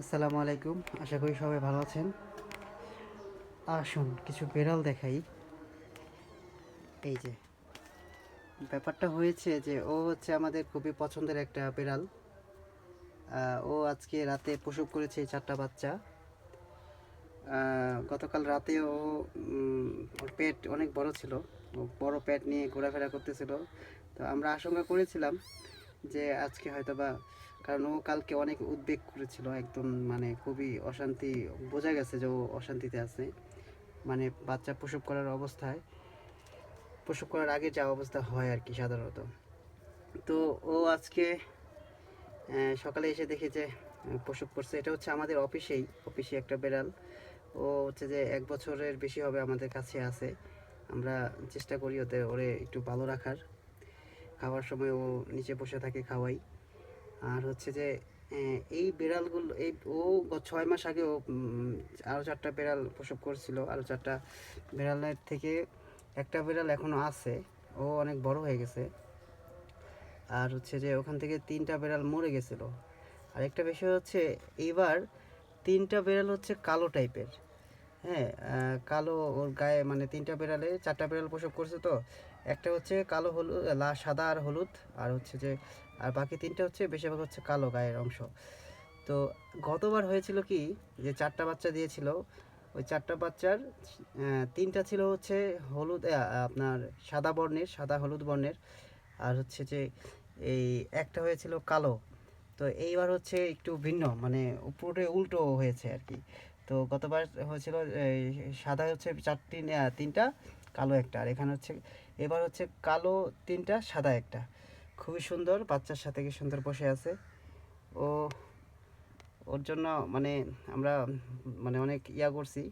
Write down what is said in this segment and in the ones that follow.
আসসালামু আলাইকুম। আশা করি সবাই ভালো আছেন। আসুন, কিছু বেড়াল দেখাই। এই যে, ব্যাপারটা হয়েছে যে ও হচ্ছে আমাদের খুবই পছন্দের একটা বেড়াল। ও আজকে রাতে প্রসব করেছে চারটা বাচ্চা। গতকাল রাতে ও ওর পেট অনেক বড় ছিল। বড় পেট নিয়ে ঘোরাফেরা করতেছিল। তো আমরা আশঙ্কা করেছিলাম যে আজকে হয়তো বা কারণ ও কালকে অনেক উদ্বেগ করেছিল, একদম মানে খুবই অশান্তি, বোঝা গেছে যে ও অশান্তিতে আছে। মানে বাচ্চা প্রসব করার অবস্থায়, প্রসব করার আগে যা অবস্থা হয় আর কি সাধারণত। তো ও আজকে সকালে এসে দেখে যে প্রসব করছে। এটা হচ্ছে আমাদের অফিসেই অফিসে একটা বেড়াল। ও হচ্ছে যে এক বছরের বেশি হবে আমাদের কাছে আছে। আমরা চেষ্টা করি ওতে, ওরে একটু ভালো রাখার। খাওয়ার সময় ও নিচে বসে থাকে খাওয়াই। আর হচ্ছে যে এই বিড়ালগুলো, এই ও ছয় মাস আগে ও আরও আরও চারটা বিড়াল প্রসব করছিল। আরও চারটা বিড়ালের থেকে একটা বিড়াল এখনও আছে। ও অনেক বড় হয়ে গেছে। আর হচ্ছে যে, ওখান থেকে তিনটা বিড়াল মরে গেছিল। আর একটা বিষয় হচ্ছে এইবার তিনটা বিড়াল হচ্ছে কালো টাইপের হ্যাঁ কালো ওর গায়ে মানে তিনটা বিড়ালে, চারটা বিড়াল প্রসব করছে তো। একটা হচ্ছে কালো হলুদ, লা, সাদা আর হলুদ, আর হচ্ছে যে, আর বাকি তিনটা হচ্ছে, বেশিরভাগ হচ্ছে কালো গায়ের অংশ। তো গতবার হয়েছিল কি, যে চারটা বাচ্চা দিয়েছিল, ওই চারটা বাচ্চার তিনটা ছিল হচ্ছে হলুদ আপনার সাদা বর্ণের, সাদা হলুদ বর্ণের, আর হচ্ছে যে, এই একটা হয়েছিল কালো। তো এইবার হচ্ছে একটু ভিন্ন মানে উপরে উল্টো হয়েছে আর কি। তো গতবার হয়েছিল, এই সাদা হচ্ছে চারটি তিনটা, কালো একটা। আর এখানে হচ্ছে, এবার হচ্ছে কালো তিনটা সাদা একটা। খুবই সুন্দর, বাচ্চার সাথে কি সুন্দর বসে আছে। ও, ওর জন্য মানে আমরা মানে অনেক ইয়া করছি,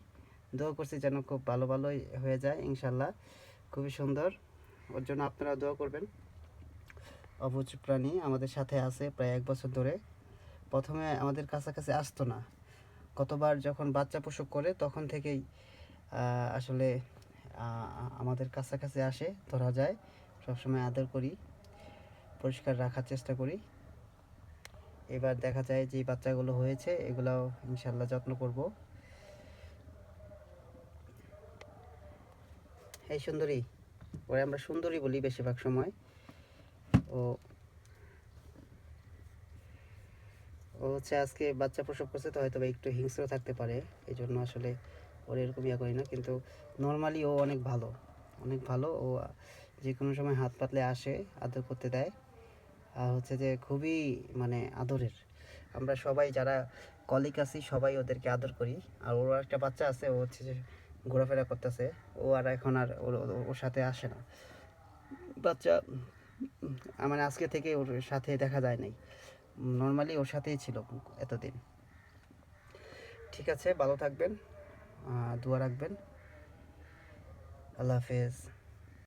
দোয়া করছি যেন খুব ভালো ভালোই হয়ে যায়, ইনশাল্লাহ। খুবই সুন্দর। ওর জন্য আপনারা দোয়া করবেন। অবুজ প্রাণী আমাদের সাথে আছে প্রায় এক বছর ধরে। প্রথমে আমাদের কাছাকাছি আসতো না। কতবার যখন বাচ্চা প্রসব করে, তখন থেকেই আসলে আমাদের কাছাকাছি আসে, ধরা যায়। সবসময় আদর করি, পরিষ্কার রাখার চেষ্টা করি। এবার দেখা যায় যে বাচ্চাগুলো হয়েছে, এগুলাও ইনশাল্লাহ যত্ন করব। এই সুন্দরী, ওরা আমরা সুন্দরী বলি বেশিরভাগ সময়। ও ও হচ্ছে আজকে বাচ্চা প্রসব করছে, তো হয়তো একটু হিংস্র থাকতে পারে। এই জন্য আসলে ওর এরকম ইয়া করি না, কিন্তু নর্মালি ও অনেক ভালো অনেক ভালো। ও যে কোনো সময় হাত পাতলে আসে, আদর করতে দেয়। আর হচ্ছে যে খুবই মানে আদরের। আমরা সবাই যারা কলিক আছি, সবাই ওদেরকে আদর করি। আর ওর একটা বাচ্চা আছে, ও হচ্ছে যে ঘোরাফেরা করতেছে। ও আর এখন আর ওর, ওর- সাথে আসে না। বাচ্চা মানে আজকে থেকে ওর সাথে দেখা যায় নাই। নর্মালি ওর সাথেই ছিল এতদিন। ঠিক আছে ভালো থাকবেন দোয়া রাখবেন। আল্লাহ হাফেজ।